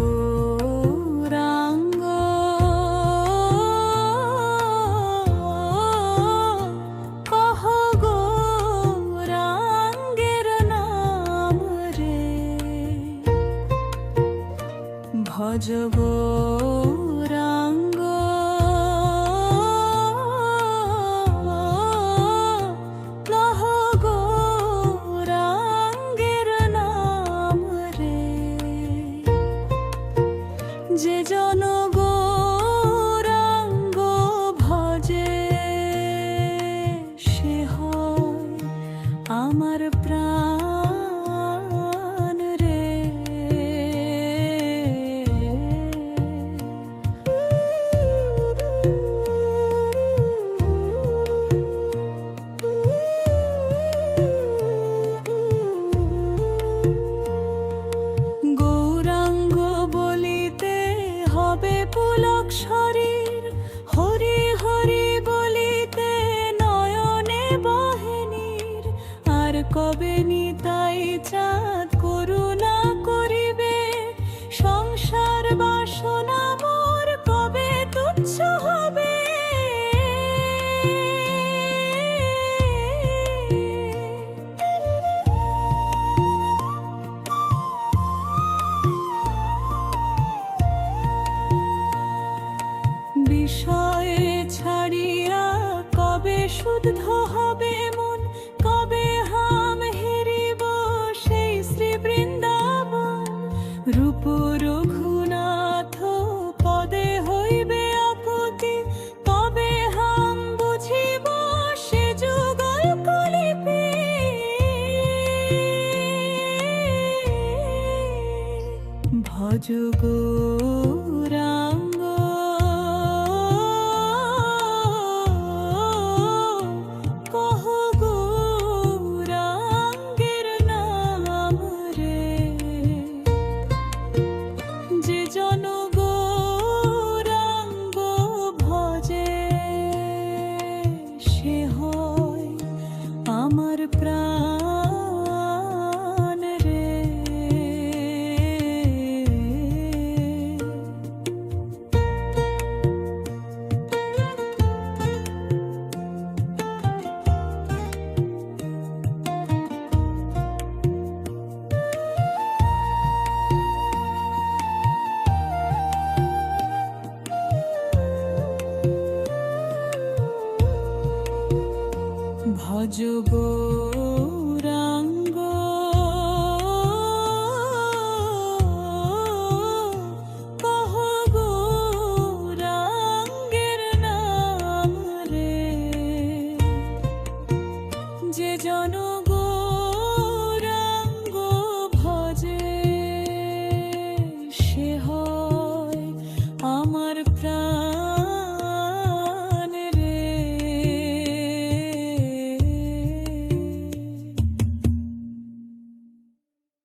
গৌরাঙ্গ। কহ গৌরাঙ্গের নাম রে। ভজ গৌ যে জন ভজে আমার প্রাণ। কবে নিতাই চাঁদ করুণা করিবে? সংসার বাসনা মোর কবে তুচ্ছ হবে? বিষয়ে ছাড়িয়া কবে শুদ্ধ হবে? ভজ গৌরাঙ্গ কহ গৌরাঙ্গের নাম রে যে জন গৌরাঙ্গ ভজে আমার প্রাণ ভজব।